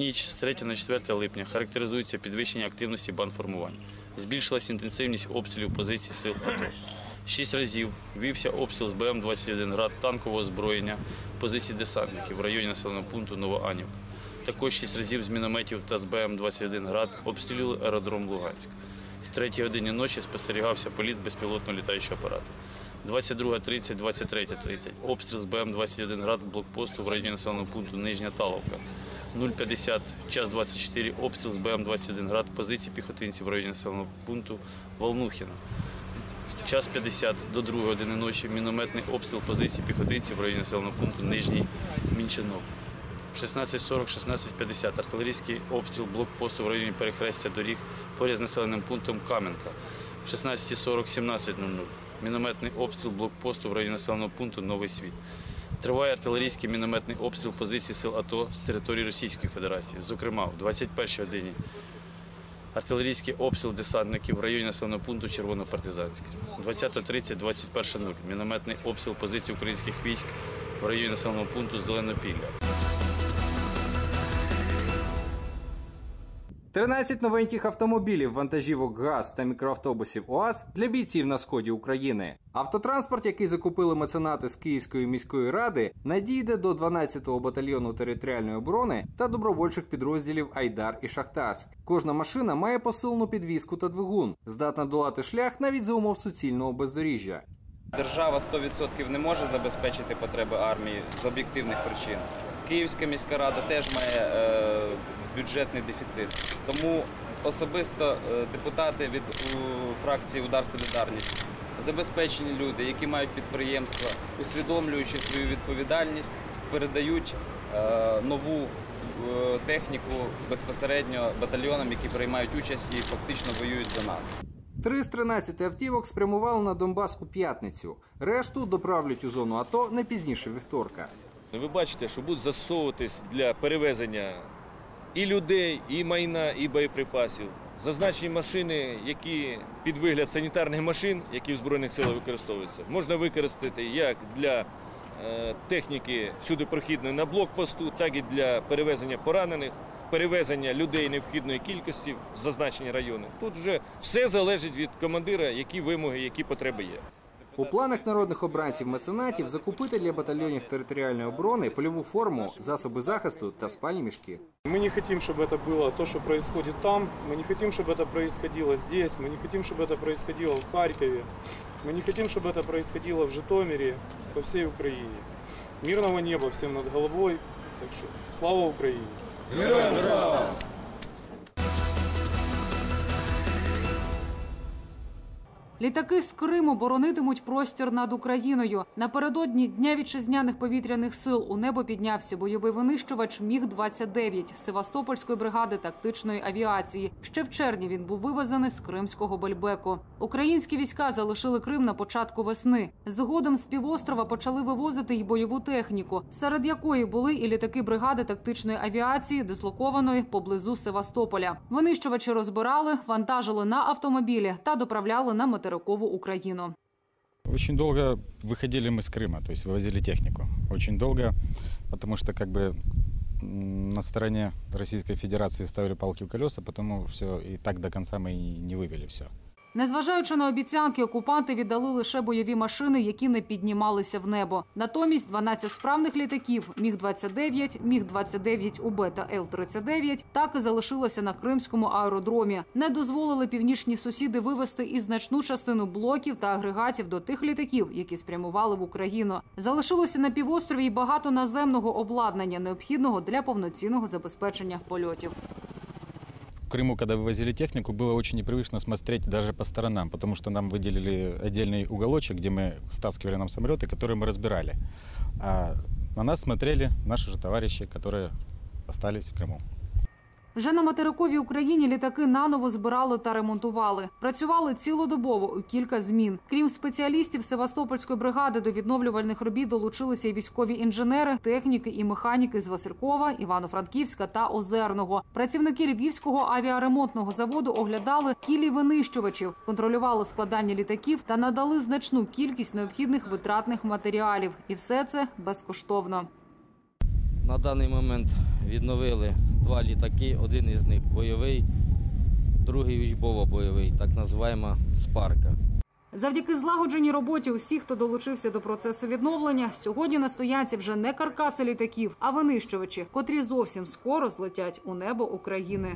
ніч з 3 на 4 липня характеризується підвищення активності банформувань. Збільшилась інтенсивність обстрілів позицій сил АТО. Шість разів вівся обстріл з БМ-21 град танкового озброєння позицій десантників в районі населеного пункту Новоанівка. Також шість разів з мінометів та з БМ-21 град обстрілювали аеродром Луганськ. В третій годині ночі спостерігався політ безпілотного літаючого апарату. 22.30, 23.30. Обстріл з БМ-21 град блокпосту в районі населеного пункту Нижня Таловка. 0.50, час 24, обстріл з БМ-21 град позиції піхотинців в районі населеного пункту Волнухіна. Час 50 до 2 години ночі мінометний обстріл позиції піхотинців в районі населеного пункту Нижній Мінчинок. 16.40-16.50 артилерійський обстріл блокпосту в районі перехрестя доріг поряд з населеним пунктом Кам'янка. В 16.40-17.00 мінометний обстріл блокпосту в районі населеного пункту Новий Світ. Триває артилерійський мінометний обстріл позицій сил АТО з території Російської Федерації. Зокрема, в 21-й годині артилерійський обстріл десантників в районі населеного пункту Червонопартизанське. 20.30-21.00 мінометний обстріл позицій українських військ в районі населеного пункту Зеленопілля. 13 новеньких автомобілів, вантажівок ГАЗ та мікроавтобусів УАЗ для бійців на сході України. Автотранспорт, який закупили меценати з Київської міської ради, надійде до 12-го батальйону територіальної оборони та добровольчих підрозділів Айдар і Шахтарськ. Кожна машина має посилену підвізку та двигун, здатна долати шлях навіть за умов суцільного бездоріжжя. Держава 100% не може забезпечити потреби армії з об'єктивних причин. Київська міська рада теж має е, бюджетний дефіцит. Тому особисто е, депутати від фракції Удар Солідарність, забезпечені люди, які мають підприємства, усвідомлюючи свою відповідальність, передають е, нову е, техніку безпосередньо батальйонам, які приймають участь і фактично воюють за нас. Три з 13 автівок спрямували на Донбас у п'ятницю. Решту доправлять у зону АТО не пізніше вівторка. Ви бачите, що будуть засовуватись для перевезення і людей, і майна, і боєприпасів. Зазначені машини, які під вигляд санітарних машин, які в Збройних силах використовуються, можна використати як для е, техніки всюдипрохідної на блокпосту, так і для перевезення поранених, перевезення людей необхідної кількості в зазначені райони. Тут вже все залежить від командира, які вимоги, які потреби є. У планах народних обранців меценатів закупити для батальйонів територіальної оборони польову форму, засоби захисту та спальні мішки. Мы не хотим, чтобы это было то, что происходит там. Мы не хотим, чтобы это происходило здесь. Мы не хотим, чтобы это происходило в Харькове. Мы не хотим, чтобы это происходило в Житомире, по всей Украине. Мирного неба всем над головой. Так что слава Украине! Літаки з Криму боронитимуть простір над Україною. Напередодні дня вітчизняних повітряних сил у небо піднявся бойовий винищувач Міг 29 Севастопольської бригади тактичної авіації. Ще в червні він був вивезений з кримського Бельбеку. Українські війська залишили Крим на початку весни. Згодом з півострова почали вивозити й бойову техніку, серед якої були і літаки бригади тактичної авіації, дислокованої поблизу Севастополя. Винищувачі розбирали, вантажили на автомобілі та доправляли на материкову Україну. Очень долго выходили мы с Крыма, то есть вывозили технику. Очень долго, потому что как бы на стороне Российской Федерации ставили палки у колеса, потому все и так до конца мы и не вывели все. Незважаючи на обіцянки, окупанти віддали лише бойові машини, які не піднімалися в небо. Натомість 12 справних літаків Міг 29 Міг 29 УБ та Л 39 так і залишилося на кримському аеродромі. Не дозволили північні сусіди вивести і значну частину блоків та агрегатів до тих літаків, які спрямували в Україну. Залишилося на півострові й багато наземного обладнання, необхідного для повноцінного забезпечення польотів. Крыму, когда вывозили технику, было очень непривычно смотреть даже по сторонам, потому что нам выделили отдельный уголочек, где мы стаскивали нам самолеты, которые мы разбирали. А на нас смотрели наши же товарищи, которые остались в Крыму. Вже на материковій Україні літаки наново збирали та ремонтували. Працювали цілодобово у кілька змін. Крім спеціалістів Севастопольської бригади, до відновлювальних робіт долучилися й військові інженери, техніки і механіки з Василькова, Івано-Франківська та Озерного. Працівники Львівського авіаремонтного заводу оглядали кілі винищувачів, контролювали складання літаків та надали значну кількість необхідних витратних матеріалів. І все це безкоштовно. На даний момент відновили два літаки, один із них бойовий, другий учбово-бойовий, так називаємо спарка. Завдяки злагодженій роботі усіх, хто долучився до процесу відновлення, сьогодні на стоянці вже не каркаси літаків, а винищувачі, котрі зовсім скоро злетять у небо України.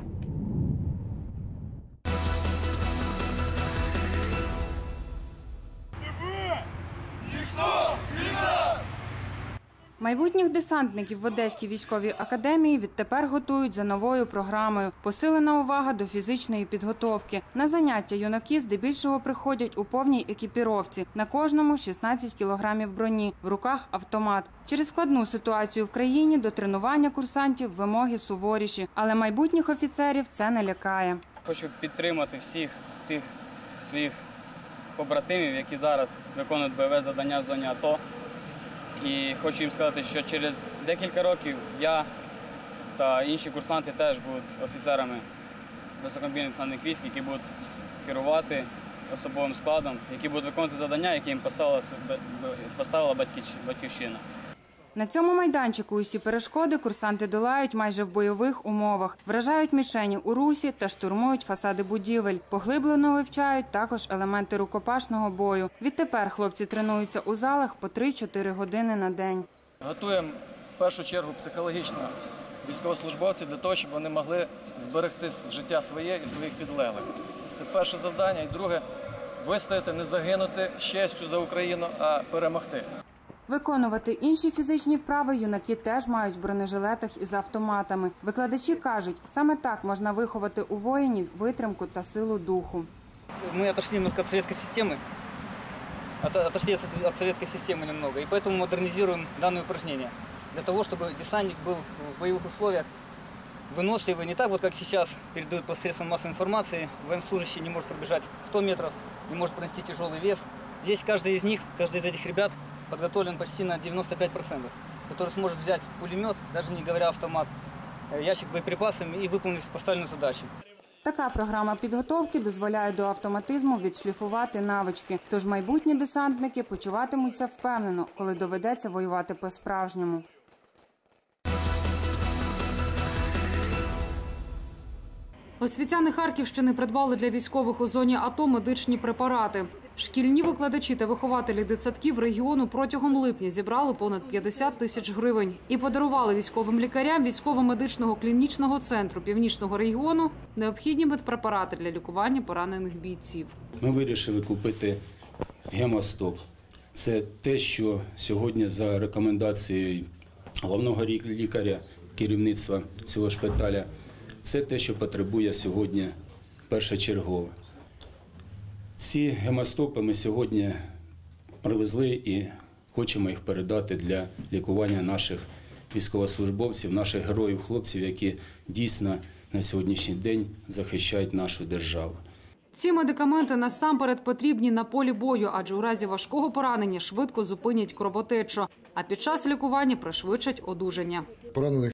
Майбутніх десантників в Одеській військовій академії відтепер готують за новою програмою. Посилена увага до фізичної підготовки. На заняття юнаки здебільшого приходять у повній екіпіровці. На кожному 16 кілограмів броні, в руках автомат. Через складну ситуацію в країні до тренування курсантів вимоги суворіші, але майбутніх офіцерів це не лякає. Хочу підтримати всіх тих своїх побратимів, які зараз виконують бойове завдання в зоні АТО. І хочу їм сказати, що через декілька років я та інші курсанти теж будуть офіцерами високомобільних національних військ, які будуть керувати особовим складом, які будуть виконувати завдання, які їм поставила, поставила батьківщина. На цьому майданчику усі перешкоди курсанти долають майже в бойових умовах, вражають мішені у русі та штурмують фасади будівель. Поглиблено вивчають також елементи рукопашного бою. Відтепер хлопці тренуються у залах по 3-4 години на день. Готуємо в першу чергу психологічно військовослужбовців для того, щоб вони могли зберегти життя своє і своїх підлеглих. Це перше завдання. І друге вистояти, не загинути з честю за Україну, а перемогти. Виконувати інші фізичні вправи юнаки теж мають в бронежилетах із автоматами. Викладачі кажуть, саме так можна виховати у воїнів витримку та силу духу. Мы отошли немножко от советской системы, от- отошли от, от советской системы немного, и поэтому модернизируем данное упражнение. Для того, чтобы десантник был в боевых условиях выносливый, не так вот, как сейчас передают по средствам массовой информации, военнослужащий не может пробежать 100 метров, не может пронести тяжелый вес. Здесь каждый из них, каждый из этих ребят подготовлен почти на 95%, который сможет взять пулемет, даже не говоря автомат, э, ящик с боеприпасами и выполнить поставленную задачу. Така програма підготовки дозволяє до автоматизму відшліфувати навички. Тож майбутні десантники почуватимуться впевнено, коли доведеться воювати по-справжньому. Освітяни Харківщини придбали для військових у зоні АТО медичні препарати. Шкільні викладачі та вихователі дитсадків регіону протягом липня зібрали понад 50 тисяч гривень і подарували військовим лікарям військово-медичного клінічного центру північного регіону необхідні медпрепарати для лікування поранених бійців. Ми вирішили купити гемостоп. Це те, що сьогодні за рекомендацією головного лікаря керівництва цього шпиталя, це те, що потребує сьогодні першочергово. Ці гемостопи ми сьогодні привезли і хочемо їх передати для лікування наших військовослужбовців, наших героїв, хлопців, які дійсно на сьогоднішній день захищають нашу державу. Ці медикаменти насамперед потрібні на полі бою, адже у разі важкого поранення швидко зупинять кровотечу, а під час лікування пришвидшать одужання. Поранених